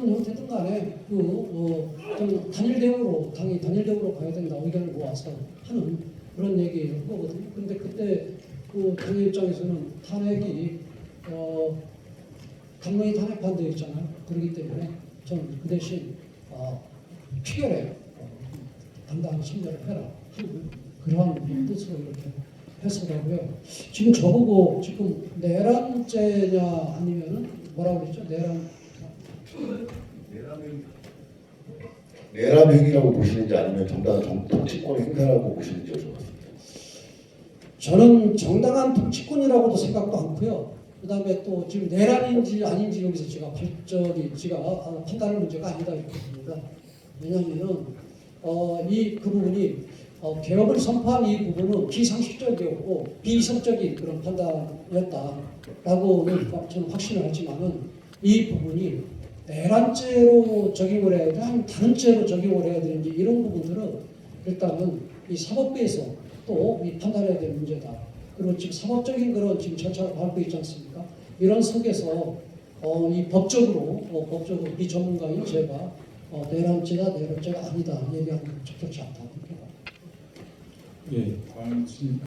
어떤 형태든 간에 그좀 단일 대우로 당이 단일 대우로 가야 된다 의견을 모아서 하는 그런 얘기일 거거든요. 근데 그때 그 당의 입장에서는 탄핵이 어 강론이 탄핵 반대 있잖아요. 그렇기 때문에 저는 그 대신 어, 피결에 어, 당당히 참여를 해라 하는 그러한 뜻으로 이렇게 해석하고요. 지금 저보고 지금 내란죄냐 아니면은 뭐라고 그랬죠? 내란 내란 행위라고 보시는지 아니면 정당한 정- 정치권 행사라고 보시는지 여쭤봤습니다. 저는 정당한 정치권이라고도 생각도 않고요. 그 다음에 또 지금 내란인지 아닌지 여기서 제가 발전이 제가 아, 판단할 문제가 아니다 이렇게 봅니다. 왜냐하면은 어, 이 그 부분이 어, 개혁을 선포한 이 부분은 비상식적이었고 비이성적인 그런 판단이었다라고는 저는 확신을 하지만은 이 부분이 내란죄로 적용을 해야 되는지 아니면 다른 죄로 적용을 해야 되는지 이런 부분들은 일단은 이 사법부에서 또이 판단해야 될 문제다. 그리고 지금 사법적인 그런 지금 절차를 밟고 있지 않습니까? 이런 속에서 어, 이 법적으로 어, 법적으로 비전문가인 제가 어, 내란죄가 내란죄가 아니다 얘기하는 건 적절치 않다. 예, 다음 진